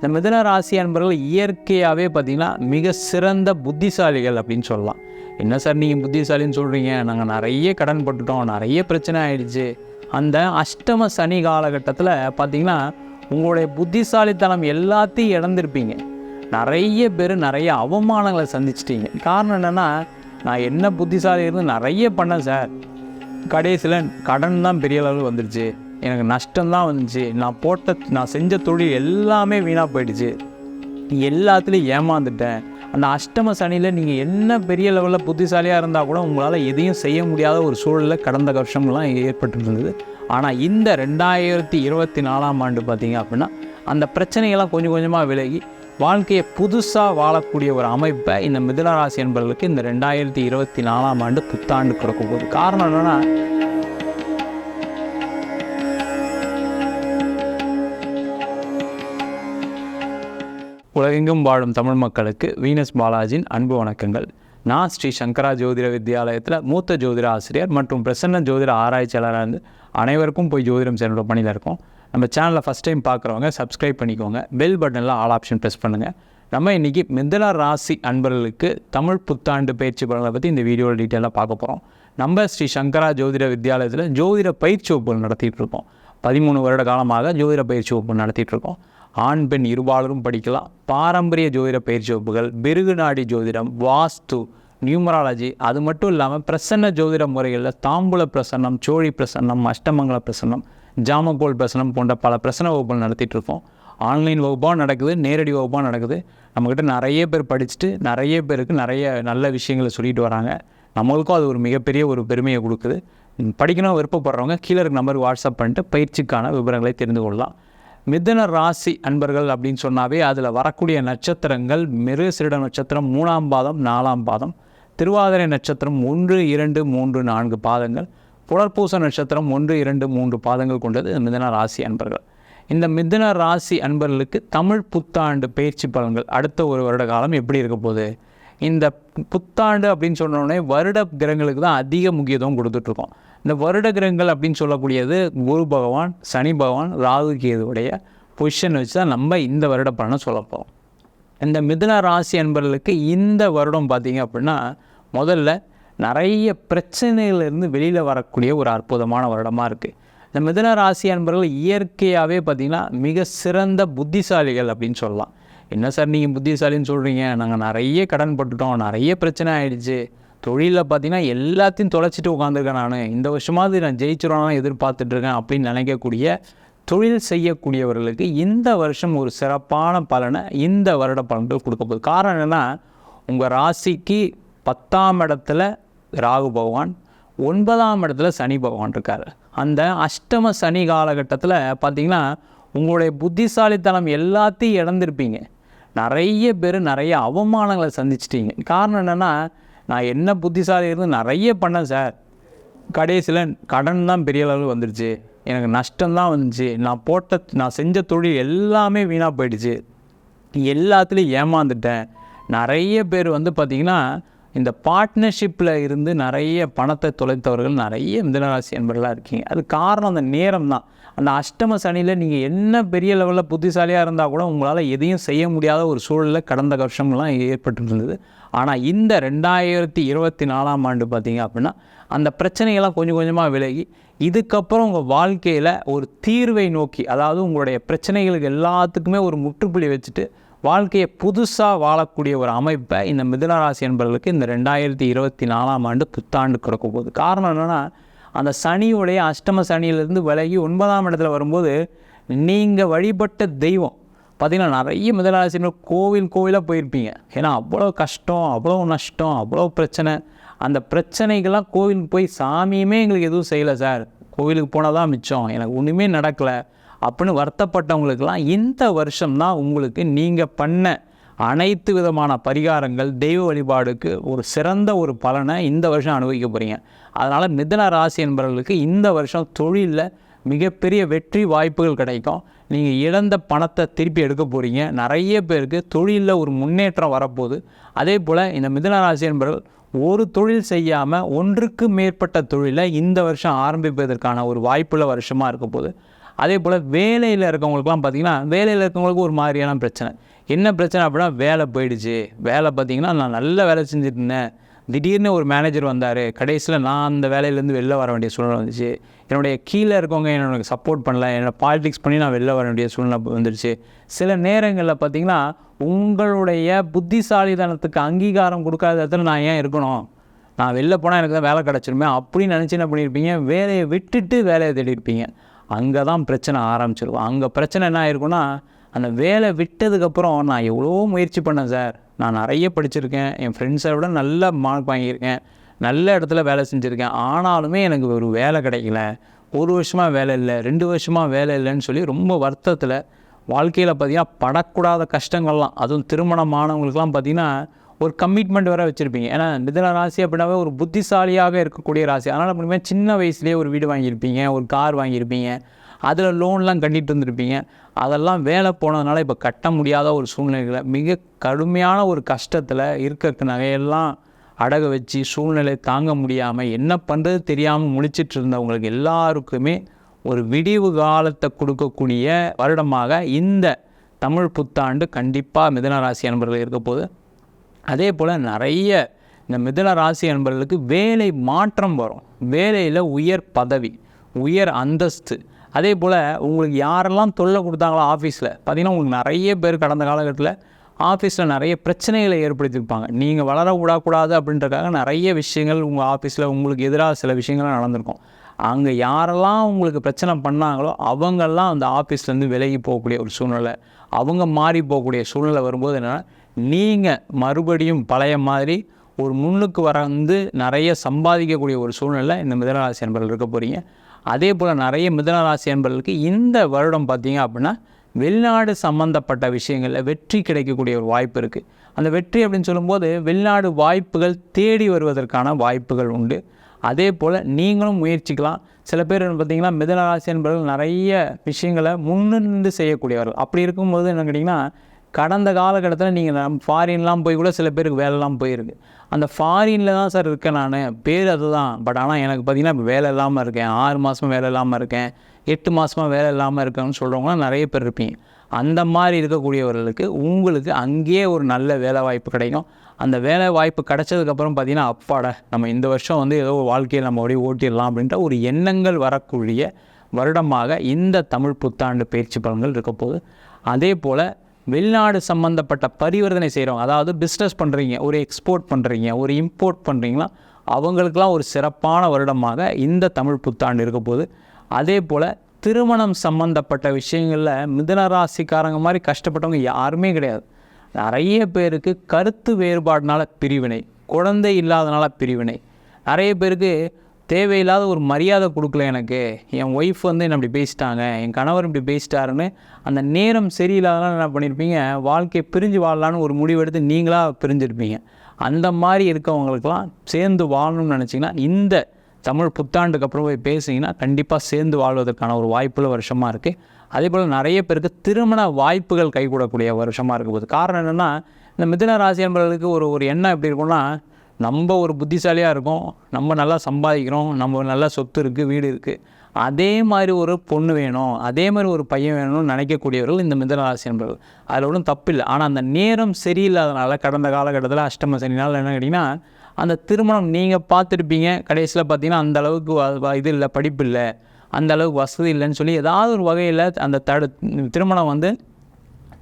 இந்த மிதன ராசி அன்பர்கள் இயற்கையாகவே பார்த்திங்கன்னா மிக சிறந்த புத்திசாலிகள் அப்படின்னு சொல்லலாம். என்ன சார் நீங்கள் புத்திசாலின்னு சொல்கிறீங்க நாங்கள் நிறைய கடன் பட்டுட்டோம் நிறைய பிரச்சனை ஆயிடுச்சு. அந்த அஷ்டம சனி காலகட்டத்தில் பார்த்திங்கன்னா உங்களுடைய புத்திசாலித்தனம் எல்லாத்தையும் இழந்திருப்பீங்க. நிறைய பேர் நிறைய அவமானங்களை சந்திச்சிட்டீங்க. காரணம் என்னென்னா நான் என்ன புத்திசாலி இருந்து நிறைய பண்ணேன் சார். கடைசியில் கடன் தான் பெரிய அளவில் வந்துடுச்சு எனக்கு நஷ்டம்தான் வந்துச்சு. நான் போட்ட நான் செஞ்ச தொழில் எல்லாமே வீணாக போயிடுச்சு. எல்லாத்துலேயும் ஏமாந்துட்டேன். அந்த அஷ்டம சனியில் நீங்கள் என்ன பெரிய லெவலில் புத்திசாலியாக இருந்தால் கூட உங்களால் எதையும் செய்ய முடியாத ஒரு சூழலில் கடந்த வருஷம்லாம் ஏற்பட்டு இருந்தது ஆனால் இந்த ரெண்டாயிரத்தி இருபத்தி நாலாம் ஆண்டு பார்த்தீங்க அப்படின்னா அந்த பிரச்சனைகள்லாம் கொஞ்சம் கொஞ்சமாக விலகி வாழ்க்கையை புதுசாக வாழக்கூடிய ஒரு அமைப்பை இந்த மிதுனராசி என்பவர்களுக்கு இந்த ரெண்டாயிரத்தி இருபத்தி நாலாம் ஆண்டு புத்தாண்டு கொடுக்க போகுது. காரணம் என்னென்னா உலகெங்கும் வாழும் தமிழ் மக்களுக்கு வீனஸ் பாலாஜியின் அன்பு வணக்கங்கள். நான் ஸ்ரீ. சங்கரா ஜோதிட வித்யாலயத்தில் மூத்த ஜோதிட ஆசிரியர் மற்றும் பிரசன்ன ஜோதிட ஆராய்ச்சியாளராக இருந்து அனைவருக்கும் போய் ஜோதிடம் சென்ற பணியில் இருக்கோம். நம்ம சேனலில் ஃபஸ்ட் டைம் பார்க்குறவங்க சப்ஸ்கிரைப் பண்ணிக்கோங்க. பெல் பட்டனில் ஆல் ஆப்ஷன் ப்ரெஸ் பண்ணுங்கள் நம்ம இன்றைக்கி மிதன ராசி அன்பர்களுக்கு தமிழ் புத்தாண்டு பயிற்சி பலனை பற்றி இந்த வீடியோவில் டீட்டெயிலாக பார்க்க போகிறோம் நம்ம ஸ்ரீ. சங்கரா ஜோதிட வித்யாலயத்தில் ஜோதிட பயிற்சி வகுப்புகள் நடத்திட்டு இருக்கோம். பதிமூணு வருட காலமாக ஜோதிட பயிற்சி வகுப்பு நடத்திட்டு இருக்கோம். ஆண் பெண் இருபாலரும் படிக்கலாம். பாரம்பரிய ஜோதிட பயிற்சி வகுப்புகள் பிருகு நாடி ஜோதிடம் வாஸ்து நியூமராலஜி அது மட்டும் இல்லாமல் பிரசன்ன ஜோதிட முறைகளில் தாம்பூல பிரசன்னம் சோழி பிரசன்னம் அஷ்டமங்கல பிரசன்னம் ஜாமக்கோல் பிரசன்னம் போன்ற பல பிரசன்ன வகுப்புகள் நடத்திட்டு இருக்கோம் ஆன்லைன் வகுப்பாக நடக்குது நேரடி வகுப்பாக நடக்குது. நம்மக்கிட்ட நிறைய பேர் படிச்சுட்டு நிறைய பேருக்கு நிறைய நல்ல விஷயங்களை சொல்லிட்டு வராங்க. நம்மளுக்கும் அது ஒரு மிகப்பெரிய ஒரு பெருமையை கொடுக்குது. படிக்கணும் விருப்பப்படுறவங்க கீழே இருக்க நம்பருக்கு வாட்ஸ்அப் பண்ணிட்டு பயிற்சிக்கான விவரங்களை தெரிந்து கொள்ளலாம். மிதுன ராசி அன்பர்கள் அப்படின்னு சொன்னாவே அதில் வரக்கூடிய நட்சத்திரங்கள் மிருகசிரிட நட்சத்திரம் மூணாம் பாதம் நாலாம் பாதம் திருவாதிரை நட்சத்திரம் ஒன்று இரண்டு மூன்று நான்கு பாதங்கள் புலர்பூச நட்சத்திரம் ஒன்று இரண்டு மூன்று பாதங்கள் கொண்டது மிதுன ராசி அன்பர்கள். இந்த மிதுன ராசி அன்பர்களுக்கு தமிழ் புத்தாண்டு பயிற்சி பலன்கள் அடுத்த ஒரு வருட காலம் எப்படி இருக்க போகுது? இந்த புத்தாண்டு அப்படின்னு சொன்னோடனே வருட கிரகங்களுக்கு தான் அதிக முக்கியத்துவம் கொடுத்துட்ருக்கோம் இந்த வருட கிரகங்கள் அப்படின்னு சொல்லக்கூடியது குரு பகவான் சனி பகவான் ராகு கேதுவுடைய பொசிஷன் வச்சு தான் நம்ம இந்த வருட பலனை சொல்ல போகிறோம் இந்த மிதுன ராசி அன்பர்களுக்கு இந்த வருடம் பார்த்திங்க அப்படின்னா முதல்ல நிறைய பிரச்சனைகளிலிருந்து வெளியில் வரக்கூடிய ஒரு அற்புதமான வருடமாக இருக்குது இந்த மிதுன ராசி அன்பர்கள் இயற்கையாகவே பார்த்திங்கன்னா மிக சிறந்த புத்திசாலிகள் அப்படின்னு சொல்லலாம். என்ன சார் நீங்கள் புத்திசாலின்னு சொல்கிறீங்க நாங்கள் நிறைய கடன் பட்டுட்டோம் நிறைய பிரச்சனை ஆகிடுச்சு தொழிலில் பார்த்தீங்கன்னா எல்லாத்தையும் தொலைச்சிட்டு உட்காந்துருக்கேன் நான். இந்த வருஷமாவது நான் ஜெயிச்சிடணும் எதிர்பார்த்துட்ருக்கேன் அப்படின்னு நினைக்கக்கூடிய தொழில் செய்யக்கூடியவர்களுக்கு இந்த வருஷம் ஒரு சிறப்பான பலனை இந்த வருட பலன்கள் கொடுக்க போகுது. காரணம் என்னென்னா உங்கள் ராசிக்கு பத்தாம் இடத்துல ராகு பகவான் ஒன்பதாம் இடத்துல சனி பகவான் இருக்கார். அந்த அஷ்டம சனி காலகட்டத்தில் பார்த்திங்கன்னா உங்களுடைய புத்திசாலித்தனம் எல்லாத்தையும் இழந்திருப்பீங்க. நிறைய பேர் நிறைய அவமானங்களை சந்திச்சிட்டீங்க. காரணம் என்னென்னா நான் என்ன புத்திசாலி இருந்து நிறைய பண்ணேன் சார். கடைசியில் கடன் தான் பெரிய அளவில் வந்துடுச்சு எனக்கு நஷ்டம் தான் வந்துச்சு. நான் போட்ட நான் செஞ்ச தொழில் எல்லாமே வீணாக போயிடுச்சு. எல்லாத்துலேயும் ஏமாந்துட்டேன். நிறைய பேர் வந்து பார்த்திங்கன்னா இந்த பார்ட்னர்ஷிப்பில் இருந்து நிறைய பணத்தை தொலைத்தவர்கள் நிறைய மிதனராசி என்பர்களாக இருக்கீங்க. அது காரணம் அந்த நேரம் தான். அந்த அஷ்டம சனியில் நீங்கள் என்ன பெரிய லெவலில் புத்திசாலியாக இருந்தால் கூட உங்களால் எதையும் செய்ய முடியாத ஒரு சூழலில் கடந்த வருஷம்லாம் ஏற்பட்டு இருந்தது ஆனால் இந்த ரெண்டாயிரத்தி இருபத்தி நாலாம் ஆண்டு பார்த்திங்க அப்படின்னா அந்த பிரச்சனைகள்லாம் கொஞ்சம் கொஞ்சமாக விலகி இதுக்கப்புறம் உங்கள் வாழ்க்கையில் ஒரு தீர்வை நோக்கி அதாவது உங்களுடைய பிரச்சனைகளுக்கு எல்லாத்துக்குமே ஒரு முற்றுப்புள்ளி வச்சுட்டு வாழ்க்கையை புதுசாக வாழக்கூடிய ஒரு அமைப்பை இந்த மிதுனராசி என்பவர்களுக்கு இந்த ரெண்டாயிரத்தி இருபத்தி நாலாம் ஆண்டு புத்தாண்டு கொடுக்க போகுது. காரணம் என்னென்னா அந்த சனியுடைய அஷ்டம சனியிலிருந்து விலகி ஒன்பதாம் இடத்துல வரும்போது நீங்கள் வழிபட்ட தெய்வம் பார்த்திங்கன்னா நிறைய மிதனராசினர் கோவில் கோவிலாக போயிருப்பீங்க. ஏன்னா அவ்வளோ கஷ்டம் அவ்வளோ நஷ்டம் அவ்வளோ பிரச்சனை. அந்த பிரச்சனைகள்லாம் கோவிலுக்கு போய் சாமியுமே எங்களுக்கு எதுவும் செய்யலை சார். கோவிலுக்கு போனால் தான் மிச்சம். எனக்கு ஒன்றுமே நடக்கலை. அப்படின்னு வருத்தப்பட்டவங்களுக்கெல்லாம் இந்த வருஷம் தான் உங்களுக்கு நீங்கள் பண்ண அனைத்து விதமான பரிகாரங்கள் தெய்வ வழிபாடுக்கு ஒரு சிறந்த ஒரு பலனை இந்த வருஷம் அனுபவிக்க போகிறீங்க அதனால் மிதன ராசி என்பவர்களுக்கு இந்த வருஷம் தொழிலில் மிகப்பெரிய வெற்றி வாய்ப்புகள் கிடைக்கும். நீங்கள் இழந்த பணத்தை திருப்பி எடுக்க போகிறீங்க நிறைய பேருக்கு தொழிலில் ஒரு முன்னேற்றம் வரப்போகுது. அதே போல் இந்த மிதுனராசி என்பவர்கள் ஒரு தொழில் செய்யாமல் ஒன்றுக்கு மேற்பட்ட தொழிலை இந்த வருஷம் ஆரம்பிப்பதற்கான ஒரு வாய்ப்புள்ள வருஷமாக இருக்க போகுது. அதே போல் வேலையில் இருக்கவங்களுக்குலாம் பார்த்தீங்கன்னா வேலையில் இருக்கவங்களுக்கு ஒரு மாதிரியான பிரச்சனை. என்ன பிரச்சனை அப்படின்னா வேலை போயிடுச்சு. வேலை பார்த்தீங்கன்னா நான் நல்ல வேலை செஞ்சுட்டு இருந்தேன். திடீர்னு ஒரு மேனேஜர் வந்தார். கடைசியில் நான் அந்த வேலையிலேருந்து வெளில வர வேண்டிய சூழ்நிலை வந்துச்சு. என்னுடைய கீழே இருக்கவங்க என்னோட சப்போர்ட் பண்ணல. என்னோட பாலிடிக்ஸ் பண்ணி நான் வெளில வர வேண்டிய சூழ்நிலை வந்துடுச்சு சில நேரங்களில் பார்த்தீங்கன்னா உங்களுடைய புத்திசாலிதனத்துக்கு அங்கீகாரம் கொடுக்காத இடத்துல நான் ஏன் இருக்கணும்? நான் வெளில போனால் எனக்கு தான் வேலை கிடச்சிருமே. அப்படின்னு நினச்சி என்ன பண்ணியிருப்பீங்க வேலையை விட்டுட்டு வேலையை தேடிருப்பீங்க அங்கே தான் பிரச்சனை ஆரம்பிச்சிருக்கும். அங்கே பிரச்சனை என்ன ஆயிருக்குன்னா அந்த வேலை விட்டதுக்கப்புறம் நான் எவ்வளோ முயற்சி பண்ணேன் சார். நான் நிறைய படிச்சிருக்கேன். என் ஃப்ரெண்ட்ஸை விட நல்ல மார்க் வாங்கியிருக்கேன். நல்ல இடத்துல வேலை செஞ்சுருக்கேன். ஆனாலுமே எனக்கு ஒரு வேலை கிடைக்கல. ஒரு வருஷமாக வேலை இல்லை ரெண்டு வருஷமாக வேலை இல்லைன்னு சொல்லி ரொம்ப வருத்தத்தில் வாழ்க்கையில் பார்த்திங்கன்னா படக்கூடாத கஷ்டங்கள்லாம் அதுவும் திருமணமானவங்களுக்குலாம் பார்த்தீங்கன்னா ஒரு கமிட்மெண்ட் வேறு வச்சுருப்பீங்க. ஏன்னா மிதன ராசி அப்படின்னாவே ஒரு புத்திசாலியாக இருக்கக்கூடிய ராசி. அதனால் அப்படிமே சின்ன வயசுலேயே ஒரு வீடு வாங்கியிருப்பீங்க ஒரு கார் வாங்கியிருப்பீங்க அதில் லோன்லாம் கட்டிட்டு இருந்திருப்பீங்க. அதெல்லாம் வேலை போனதுனால இப்போ கட்ட முடியாத ஒரு சூழ்நிலைகளை மிக கடுமையான ஒரு கஷ்டத்தில் இருக்கிற நகையெல்லாம் அடகு வச்சு சூழ்நிலை தாங்க முடியாமல் என்ன பண்ணுறது தெரியாமல் முழிச்சிட்டு இருந்தவங்களுக்கு எல்லாருக்குமே ஒரு விடிவு காலத்தை கொடுக்கக்கூடிய வருடமாக இந்த தமிழ் புத்தாண்டு கண்டிப்பாக மிதன ராசி அன்பர்கள் இருக்க போது அதே போல் நிறைய இந்த மிதன ராசி அன்பர்களுக்கு வேலை மாற்றம் வரும். வேலையில் உயர் பதவி உயர் அந்தஸ்து. அதே போல் உங்களுக்கு யாரெல்லாம் தொல்லை கொடுத்தாங்களோ ஆஃபீஸில் பார்த்திங்கன்னா உங்களுக்கு நிறைய பேர் கடந்த காலகட்டத்தில் ஆஃபீஸில் நிறைய பிரச்சனைகளை ஏற்படுத்தியிருப்பாங்க. நீங்கள் வளர விடக்கூடாது அப்படின்றக்காக நிறைய விஷயங்கள் உங்கள் ஆஃபீஸில் உங்களுக்கு எதிராக சில விஷயங்கள்லாம் நடந்திருக்கும். அங்கே யாரெல்லாம் உங்களுக்கு பிரச்சனை பண்ணாங்களோ அவங்கெல்லாம் அந்த ஆஃபீஸ்லேருந்து விலகி போகக்கூடிய ஒரு சூழ்நிலை. அவங்க மாறி போகக்கூடிய சூழ்நிலை வரும்போது என்னென்னா நீங்கள் மறுபடியும் பழைய மாதிரி ஒரு முன்னுக்கு வர வந்து நிறைய சம்பாதிக்கக்கூடிய ஒரு சூழ்நிலை இந்த மிதனராசி என்பர்கள் இருக்க போகிறீங்க அதே போல் நிறைய மிதனராசி என்பர்களுக்கு இந்த வருடம் பார்த்தீங்க அப்படின்னா வெளிநாடு சம்மந்தப்பட்ட விஷயங்களில் வெற்றி கிடைக்கக்கூடிய ஒரு வாய்ப்பு இருக்குது அந்த வெற்றி அப்படின்னு சொல்லும்போது வெளிநாடு வாய்ப்புகள் தேடி வருவதற்கான வாய்ப்புகள் உண்டு. அதே போல் நீங்களும் முயற்சிக்கலாம். சில பேர் பார்த்திங்கன்னா மிதனராசி என்பவர்கள் நிறைய விஷயங்களை முன்னின்று செய்யக்கூடியவர்கள். அப்படி இருக்கும்போது என்ன கேட்டிங்கன்னா கடந்த காலகட்டத்தில் நீங்கள் ஃபாரின்லாம் போய் கூட சில பேருக்கு வேலைலாம் போயிருக்கு. அந்த ஃபாரினில் தான் சார் இருக்கேன் நான். பேர் அதுதான். பட் ஆனால் எனக்கு பார்த்தீங்கன்னா இப்போ வேலை இல்லாமல் இருக்கேன். ஆறு மாதமும் வேலை இல்லாமல் இருக்கேன். எட்டு மாதமாக வேலை இல்லாமல் இருக்கணும்னு சொல்கிறவங்களாம் நிறைய பேர் இருப்பீங்க. அந்த மாதிரி இருக்கக்கூடியவர்களுக்கு உங்களுக்கு அங்கேயே ஒரு நல்ல வேலை வாய்ப்பு கிடைக்கும். அந்த வேலை வாய்ப்பு கிடைச்சதுக்கப்புறம் பார்த்தீங்கன்னா அப்பாட நம்ம இந்த வருஷம் வந்து ஏதோ ஒரு வாழ்க்கையை நம்ம அப்படியே ஓட்டிடலாம் அப்படின்ற ஒரு எண்ணங்கள் வரக்கூடிய வருடமாக இந்த தமிழ் புத்தாண்டு பயிற்சி பலன்கள் இருக்க போகுது. அதே போல் வெளிநாடு சம்மந்தப்பட்ட பரிவர்த்தனை செய்கிறவங்க அதாவது பிஸ்னஸ் பண்ணுறீங்க ஒரு எக்ஸ்போர்ட் பண்ணுறீங்க ஒரு இம்போர்ட் பண்ணுறீங்களா அவங்களுக்கெல்லாம் ஒரு சிறப்பான வருடமாக இந்த தமிழ் புத்தாண்டு இருக்க போகுது. அதே போல் திருமணம் சம்மந்தப்பட்ட விஷயங்களில் மிதன ராசிக்காரங்க மாதிரி கஷ்டப்பட்டவங்க யாருமே கிடையாது. நிறைய பேருக்கு கருத்து வேறுபாடுனால பிரிவினை குழந்தை இல்லாதனால பிரிவினை. நிறைய பேருக்கு தேவையில்லாத ஒரு மரியாதை கொடுக்கல எனக்கு. என் ஒய்ஃப் வந்து என்னை இப்படி பேசிட்டாங்க என் கணவர் இப்படி பேசிட்டாருன்னு அந்த நேரம் சரியில்லாதனால என்ன பண்ணியிருப்பீங்க வாழ்க்கையை பிரிஞ்சு வாழலான்னு ஒரு முடிவெடுத்து நீங்களாக பிரிஞ்சிருப்பீங்க. அந்த மாதிரி இருக்கவங்களுக்கெல்லாம் சேர்ந்து வாழணும்னு நினச்சிங்கன்னா இந்த தமிழ் புத்தாண்டுக்கு அப்புறம் போய் பேசிங்கன்னா கண்டிப்பாக சேர்ந்து வாழ்வதற்கான ஒரு வாய்ப்புள்ள வருஷமாக இருக்குது அதே போல் நிறைய பேருக்கு திருமண வாய்ப்புகள் கைகூடக்கூடிய வருஷமாக இருக்க போகுது. காரணம் என்னென்னா இந்த மிதன ராசி என்பவர்களுக்கு ஒரு ஒரு எண்ணம் எப்படி இருக்கும்னா நம்ம ஒரு புத்திசாலியாக இருக்கோம் நம்ம நல்லா சம்பாதிக்கிறோம் நம்ம நல்லா சொத்து இருக்குது வீடு இருக்குது அதே மாதிரி ஒரு பொண்ணு வேணும் அதே மாதிரி ஒரு பையன் வேணும்னு நினைக்கக்கூடியவர்கள் இந்த மிதனராசி என்பவர்கள் அதில் ஒன்றும் தப்பில்லை. ஆனால் அந்த நேரம் சரியில்லாதனால கடந்த காலகட்டத்தில் அஷ்டம சனினால் என்ன கேட்டிங்கன்னா அந்த திருமணம் நீங்கள் பார்த்துருப்பீங்க. கடைசியில் பார்த்தீங்கன்னா அந்த அளவுக்கு இது இல்லை படிப்பு இல்லை. அந்த அளவுக்கு வசதி இல்லைன்னு சொல்லி ஏதாவது ஒரு வகையில் அந்த தடு திருமணம் வந்து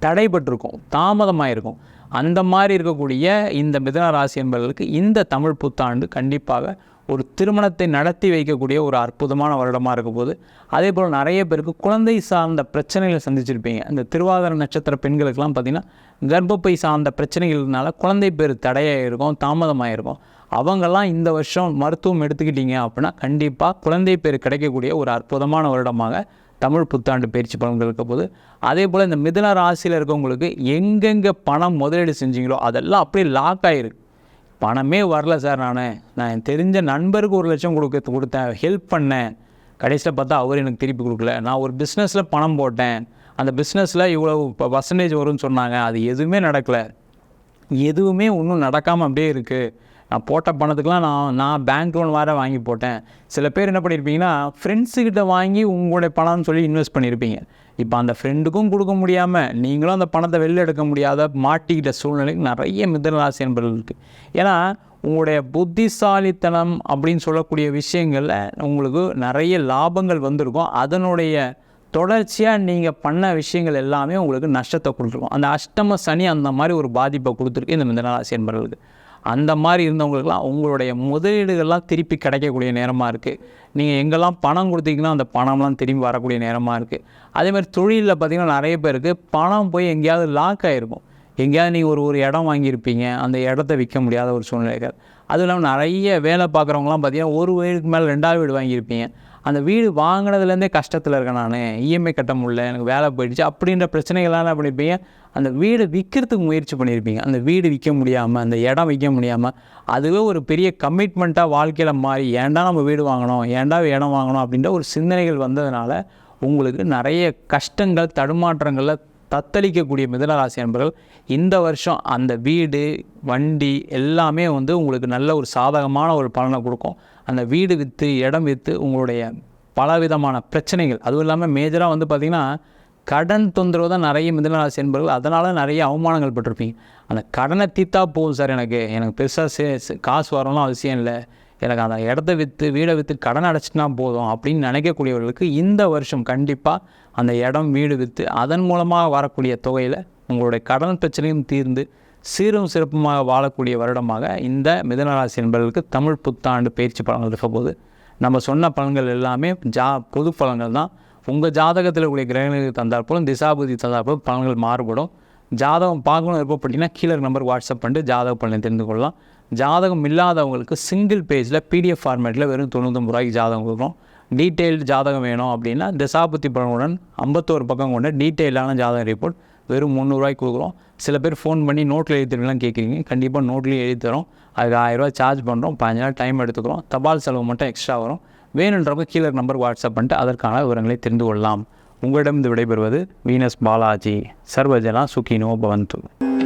தடைபட்டிருக்கும் தாமதமாயிருக்கும். அந்த மாதிரி இருக்கக்கூடிய இந்த மிதன ராசி என்பவர்களுக்கு இந்த தமிழ் புத்தாண்டு கண்டிப்பாக ஒரு திருமணத்தை நடத்தி வைக்கக்கூடிய ஒரு அற்புதமான வருடமாக இருக்க போது அதே போல் நிறைய பேருக்கு குழந்தை சார்ந்த பிரச்சனைகளை சந்திச்சிருப்பீங்க. இந்த திருவாதிர நட்சத்திர பெண்களுக்கெல்லாம் பார்த்திங்கன்னா கர்ப்பப்பை சார்ந்த பிரச்சனைகள்னால குழந்தை பேர் தடையாக இருக்கும் தாமதமாக இருக்கும் அவங்கெல்லாம் இந்த வருஷம் மருத்துவம் எடுத்துக்கிட்டீங்க அப்படின்னா கண்டிப்பாக குழந்தை பேர் கிடைக்கக்கூடிய ஒரு அற்புதமான வருடமாக தமிழ் புத்தாண்டு பயிற்சி பலன்கள் இருக்க போது அதே போல் இந்த மிதுன ராசியில் இருக்கவங்களுக்கு எங்கெங்கே பணம் முதலீடு செஞ்சீங்களோ அதெல்லாம் அப்படியே லாக் ஆகிருக்கு பணமே வரல சார் நான். நான் என் தெரிஞ்ச நண்பருக்கு ஒரு லட்சம் கொடுக்க கொடுத்தேன். ஹெல்ப் பண்ணேன். கடைசியில் பார்த்தா அவர் எனக்கு திருப்பி கொடுக்கல. நான் ஒரு பிஸ்னஸில் பணம் போட்டேன். அந்த பிஸ்னஸில் இவ்வளோ இப்போ பர்சன்டேஜ் வரும்னு சொன்னாங்க. அது எதுவுமே நடக்கலை. எதுவுமே ஒன்றும் நடக்காமல் அப்படியே இருக்குது நான் போட்ட பணத்துக்கெலாம் நான் நான் பேங்க் லோன் வேறு வாங்கி போட்டேன். சில பேர் என்ன பண்ணியிருப்பீங்கன்னா ஃப்ரெண்ட்ஸுக்கிட்ட வாங்கி உங்களுடைய பணம்னு சொல்லி இன்வெஸ்ட் பண்ணியிருப்பீங்க இப்போ அந்த ஃப்ரெண்டுக்கும் கொடுக்க முடியாமல் நீங்களும் அந்த பணத்தை வெளில எடுக்க முடியாத மாட்டிக்கிட்ட சூழ்நிலைக்கு நிறைய மிதனராசி என்பர்கள் இருக்குது ஏன்னா உங்களுடைய புத்திசாலித்தனம் அப்படின்னு சொல்லக்கூடிய விஷயங்களில் உங்களுக்கு நிறைய லாபங்கள் வந்திருக்கும். அதனுடைய தொடர்ச்சியாக நீங்கள் பண்ண விஷயங்கள் எல்லாமே உங்களுக்கு நஷ்டத்தை கொடுத்துருக்கும். அந்த அஷ்டம சனி அந்த மாதிரி ஒரு பாதிப்பை கொடுத்துருக்கு இந்த மிதனராசி என்பவர்களுக்கு அந்த மாதிரி இருந்தவங்களுக்குலாம் உங்களுடைய முதலீடுகள்லாம் திருப்பி கிடைக்கக்கூடிய நேரமாக இருக்குது நீங்கள் எங்கெல்லாம் பணம் கொடுத்தீங்கன்னா அந்த பணம்லாம் திரும்பி வரக்கூடிய நேரமாக இருக்குது அதேமாதிரி தொழிலில் பார்த்திங்கன்னா நிறைய பேருக்கு பணம் போய் எங்கேயாவது லாக் ஆகிருக்கும் எங்கேயாவது நீங்கள் ஒரு ஒரு இடம் வாங்கியிருப்பீங்க. அந்த இடத்த விற்க முடியாத ஒரு சூழ்நிலைகள். அதுவும் இல்லாமல் நிறைய வேலை பார்க்குறவங்களாம் பார்த்திங்கன்னா ஒரு வீடுக்கு மேலே ரெண்டாவது வீடு வாங்கியிருப்பீங்க. அந்த வீடு வாங்கினதுலேருந்தே கஷ்டத்தில் இருக்கேன் நான். இஎம்ஐ கட்ட முடியல. எனக்கு வேலை போயிடுச்சு. அப்படின்ற பிரச்சனைகள்லாம் என்ன பண்ணியிருப்பீங்க அந்த வீடு விற்கிறதுக்கு முயற்சி பண்ணியிருப்பீங்க. அந்த வீடு விற்க முடியாமல் அந்த இடம் விற்க முடியாமல் அதுவே ஒரு பெரிய கமிட்மெண்ட்டாக வாழ்க்கையில் மாறி ஏன்டா நம்ம வீடு வாங்கணும் ஏன்டா இடம் வாங்கணும் அப்படின்ற ஒரு சிந்தனைகள் வந்ததுனால உங்களுக்கு நிறைய கஷ்டங்கள் தடுமாற்றங்களில் தத்தளிக்கக்கூடிய மிதனராசி நண்பர்கள் இந்த வருஷம் அந்த வீடு வண்டி எல்லாமே வந்து உங்களுக்கு நல்ல ஒரு சாதகமான ஒரு பலனை கொடுக்கும். அந்த வீடு விற்று இடம் விற்று உங்களுடைய பலவிதமான பிரச்சனைகள் அதுவும் இல்லாமல் மேஜராக வந்து பார்த்திங்கன்னா கடன் தொந்தரவு தான் நிறைய மிதனராசி என்பவர்கள் அதனால் நிறைய அவமானங்கள் பட்டிருப்பீங்க. அந்த கடனை தீத்தா போதும் சார் எனக்கு. எனக்கு பெருசாக சே காசு வரலாம் அவசியம் இல்லை. எனக்கு அந்த இடத்த விற்று வீடை விற்று கடன் அடைச்சிட்டா போதும் அப்படின்னு நினைக்கக்கூடியவர்களுக்கு இந்த வருஷம் கண்டிப்பாக அந்த இடம் வீடு விற்று அதன் மூலமாக வரக்கூடிய தொகையில் உங்களுடைய கடன் பிரச்சனையும் தீர்ந்து சீரும் சிறப்புமாக வாழக்கூடிய வருடமாக இந்த மிதனராசி என்பவர்களுக்கு தமிழ் புத்தாண்டு பயிற்சி பலன்கள் இருக்க போது நம்ம சொன்ன பலன்கள் எல்லாமே ஜா பொது பலன்கள் தான். உங்கள் ஜாதகத்தில் இருக்கக்கூடிய கிரகங்களுக்கு தந்தால் போலும் திசாபுதி தந்தால் போலும் பலன்கள் மாறுபடும். ஜாதகம் பார்க்கணும் விருப்பப்பட்டீங்கன்னா கீழே நம்பர் வாட்ஸ்அப் பண்ணிட்டு ஜாதக பலனை தெரிந்து கொள்ளலாம் ஜாதகம் இல்லாதவங்களுக்கு சிங்கிள் பேஜில் பிடிஎஃப் ஃபார்மேட்டில் வெறும் தொண்ணூத்தொம்பது ரூபாய்க்கு ஜாதகம் கொடுக்குறோம் டீட்டெயில்டு ஜாதகம் வேணும் அப்படின்னா திசாபுத்தி பலனுடன் ஐம்பத்தோரு பக்கம் கொண்ட டீட்டெயிலான ஜாதக ரிப்போர்ட் வெறும் முந்நூறுரூவாய்க்கு கொடுக்குறோம் சில பேர் ஃபோன் பண்ணி நோட்டில் எழுதி கேட்குறீங்க. கண்டிப்பாக நோட்லேயும் எழுதி தரோம். அதுக்கு ஆயிரரூவா சார்ஜ் பண்ணுறோம் பதினஞ்சு நாள் டைம் எடுத்துக்கிறோம். தபால் செலவு மட்டும் எக்ஸ்ட்ரா வரும். வேணுன்றவங்க கீழே நம்பர் வாட்ஸ்அப் பண்ணிட்டு அதற்கான விவரங்களை தெரிந்து கொள்ளலாம். உங்களிடம் விடைபெறுவது வீனஸ் பாலாஜி. சர்வஜனா சுகினோ பவந்து.